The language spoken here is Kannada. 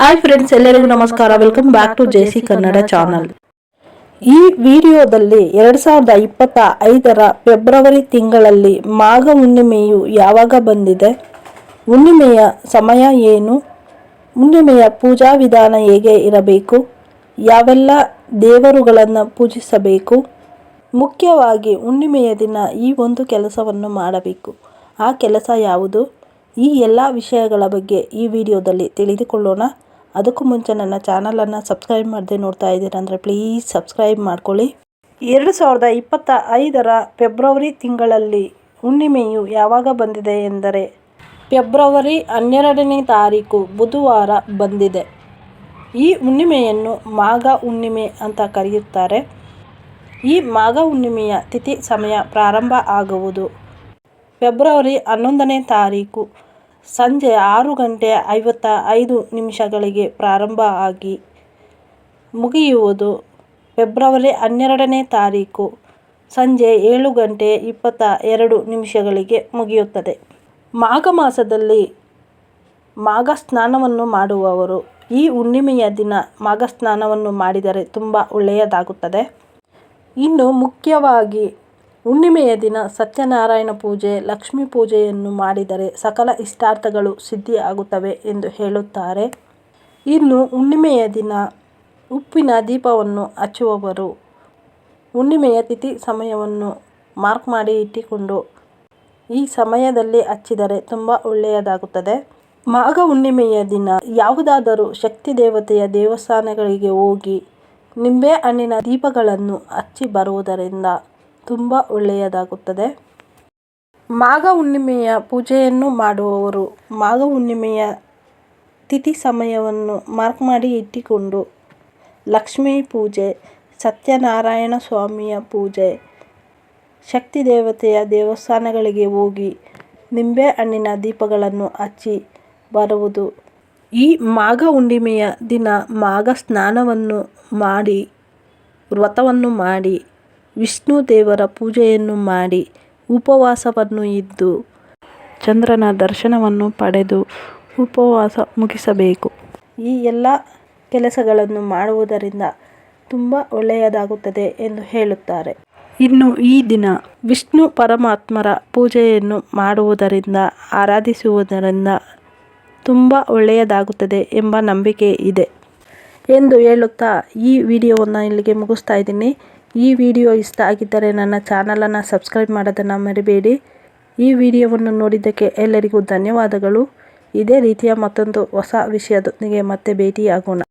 ಹಾಯ್ ಫ್ರೆಂಡ್ಸ್ ಎಲ್ಲರಿಗೂ ನಮಸ್ಕಾರ. Welcome back to J C Kannada channel ಈ ವಿಡಿಯೋದಲ್ಲಿ ಎರಡು ಸಾವಿರದ ಇಪ್ಪತ್ತ ಐದರ ಫೆಬ್ರವರಿ ತಿಂಗಳಲ್ಲಿ ಮಾಘ ಹುಣ್ಣಿಮೆಯು ಯಾವಾಗ ಬಂದಿದೆ? ಹುಣ್ಣಿಮೆಯ ಸಮಯ ಏನು? ಹುಣ್ಣಿಮೆಯ ಪೂಜಾ ವಿಧಾನ ಹೇಗೆ ಇರಬೇಕು? ಯಾವೆಲ್ಲ ದೇವರುಗಳನ್ನು ಪೂಜಿಸಬೇಕು? ಮುಖ್ಯವಾಗಿ ಹುಣ್ಣಿಮೆಯ ದಿನ ಈ ಒಂದು ಕೆಲಸವನ್ನು ಮಾಡಬೇಕು. ಆ ಕೆಲಸ ಯಾವುದು? ಈ ಎಲ್ಲ ವಿಷಯಗಳ ಬಗ್ಗೆ ಈ ವಿಡಿಯೋದಲ್ಲಿ ತಿಳಿದುಕೊಳ್ಳೋಣ. ಅದಕ್ಕೂ ಮುಂಚೆ ನನ್ನ ಚಾನಲನ್ನು ಸಬ್ಸ್ಕ್ರೈಬ್ ಮಾಡದೆ ನೋಡ್ತಾ ಇದ್ದೀರಂದರೆ ಪ್ಲೀಸ್ ಸಬ್ಸ್ಕ್ರೈಬ್ ಮಾಡ್ಕೊಳ್ಳಿ. ಎರಡು ಸಾವಿರದ ಇಪ್ಪತ್ತ ಐದರ ಫೆಬ್ರವರಿ ತಿಂಗಳಲ್ಲಿ ಹುಣ್ಣಿಮೆಯು ಯಾವಾಗ ಬಂದಿದೆ ಎಂದರೆ ಫೆಬ್ರವರಿ ಹನ್ನೆರಡನೇ ತಾರೀಕು ಬುಧವಾರ ಬಂದಿದೆ. ಈ ಹುಣ್ಣಿಮೆಯನ್ನು ಮಾಘ ಹುಣ್ಣಿಮೆ ಅಂತ ಕರೆಯುತ್ತಾರೆ. ಈ ಮಾಘ ಹುಣ್ಣಿಮೆಯ ತಿಥಿ ಸಮಯ ಪ್ರಾರಂಭ ಆಗುವುದು ಫೆಬ್ರವರಿ ಹನ್ನೊಂದನೇ ತಾರೀಕು. ಸಂಜೆ ಆರು ಗಂಟೆ ಐವತ್ತ ಐದು ನಿಮಿಷಗಳಿಗೆ ಪ್ರಾರಂಭ ಆಗಿ ಮುಗಿಯುವುದು ಫೆಬ್ರವರಿ ಹನ್ನೆರಡನೇ ತಾರೀಕು. ಸಂಜೆ ಏಳು ಗಂಟೆ ಇಪ್ಪತ್ತ ಎರಡು ನಿಮಿಷಗಳಿಗೆ ಮುಗಿಯುತ್ತದೆ. ಮಾಘ ಮಾಸದಲ್ಲಿ ಮಾಘ ಸ್ನಾನವನ್ನು ಮಾಡುವವರು ಈ ಹುಣ್ಣಿಮೆಯ ದಿನ ಮಾಘ ಸ್ನಾನವನ್ನು ಮಾಡಿದರೆ ತುಂಬ ಒಳ್ಳೆಯದಾಗುತ್ತದೆ. ಇನ್ನು ಮುಖ್ಯವಾಗಿ ಹುಣ್ಣಿಮೆಯ ದಿನ ಸತ್ಯನಾರಾಯಣ ಪೂಜೆ, ಲಕ್ಷ್ಮೀ ಪೂಜೆಯನ್ನು ಮಾಡಿದರೆ ಸಕಲ ಇಷ್ಟಾರ್ಥಗಳು ಸಿದ್ಧಿಯಾಗುತ್ತವೆ ಎಂದು ಹೇಳುತ್ತಾರೆ. ಇನ್ನು ಹುಣ್ಣಿಮೆಯ ದಿನ ಉಪ್ಪಿನ ದೀಪವನ್ನು ಹಚ್ಚುವವರು ಹುಣ್ಣಿಮೆಯ ತಿಥಿ ಸಮಯವನ್ನು ಮಾರ್ಕ್ ಮಾಡಿ ಇಟ್ಟುಕೊಂಡು ಈ ಸಮಯದಲ್ಲಿ ಹಚ್ಚಿದರೆ ತುಂಬ ಒಳ್ಳೆಯದಾಗುತ್ತದೆ. ಮಾಘ ಹುಣ್ಣಿಮೆಯ ದಿನ ಯಾವುದಾದರೂ ಶಕ್ತಿ ದೇವತೆಯ ದೇವಸ್ಥಾನಗಳಿಗೆ ಹೋಗಿ ನಿಂಬೆ ಹಣ್ಣಿನ ದೀಪಗಳನ್ನು ಹಚ್ಚಿ ಬರುವುದರಿಂದ ತುಂಬ ಒಳ್ಳೆಯದಾಗುತ್ತದೆ. ಮಾಘ ಹುಣ್ಣಿಮೆಯ ಪೂಜೆಯನ್ನು ಮಾಡುವವರು ಮಾಘ ಹುಣ್ಣಿಮೆಯ ತಿಥಿ ಸಮಯವನ್ನು ಮಾರ್ಕ್ ಮಾಡಿ ಇಟ್ಟುಕೊಂಡು ಲಕ್ಷ್ಮೀ ಪೂಜೆ, ಸತ್ಯನಾರಾಯಣ ಸ್ವಾಮಿಯ ಪೂಜೆ, ಶಕ್ತಿ ದೇವತೆಯ ದೇವಸ್ಥಾನಗಳಿಗೆ ಹೋಗಿ ನಿಂಬೆ ಹಣ್ಣಿನ ದೀಪಗಳನ್ನು ಹಚ್ಚಿ ಬರುವುದು. ಈ ಮಾಘ ಹುಣ್ಣಿಮೆಯ ದಿನ ಮಾಘ ಸ್ನಾನವನ್ನು ಮಾಡಿ, ವ್ರತವನ್ನು ಮಾಡಿ ವಿಷ್ಣು ದೇವರ ಪೂಜೆಯನ್ನು ಮಾಡಿ ಉಪವಾಸವನ್ನು ಇದ್ದು ಚಂದ್ರನ ದರ್ಶನವನ್ನು ಪಡೆದು ಉಪವಾಸ ಮುಗಿಸಬೇಕು. ಈ ಎಲ್ಲ ಕೆಲಸಗಳನ್ನು ಮಾಡುವುದರಿಂದ ತುಂಬ ಒಳ್ಳೆಯದಾಗುತ್ತದೆ ಎಂದು ಹೇಳುತ್ತಾರೆ. ಇನ್ನು ಈ ದಿನ ವಿಷ್ಣು ಪರಮಾತ್ಮರ ಪೂಜೆಯನ್ನು ಮಾಡುವುದರಿಂದ, ಆರಾಧಿಸುವುದರಿಂದ ತುಂಬ ಒಳ್ಳೆಯದಾಗುತ್ತದೆ ಎಂಬ ನಂಬಿಕೆ ಇದೆ. ಎಂದು ಹೇಳುತ್ತಾ ಈ ವಿಡಿಯೋವನ್ನು ಇಲ್ಲಿಗೆ ಮುಗಿಸ್ತಾ ಇದ್ದೀನಿ. ಈ ವಿಡಿಯೋ ಇಷ್ಟ ಆಗಿದ್ದರೆ ನನ್ನ ಚಾನಲನ್ನು ಸಬ್ಸ್ಕ್ರೈಬ್ ಮಾಡೋದನ್ನು ಮರಿಬೇಡಿ. ಈ ವಿಡಿಯೋವನ್ನು ನೋಡಿದ್ದಕ್ಕೆ ಎಲ್ಲರಿಗೂ ಧನ್ಯವಾದಗಳು. ಇದೇ ರೀತಿಯ ಮತ್ತೊಂದು ಹೊಸ ವಿಷಯದೊಂದಿಗೆ ಮತ್ತೆ ಭೇಟಿಯಾಗೋಣ.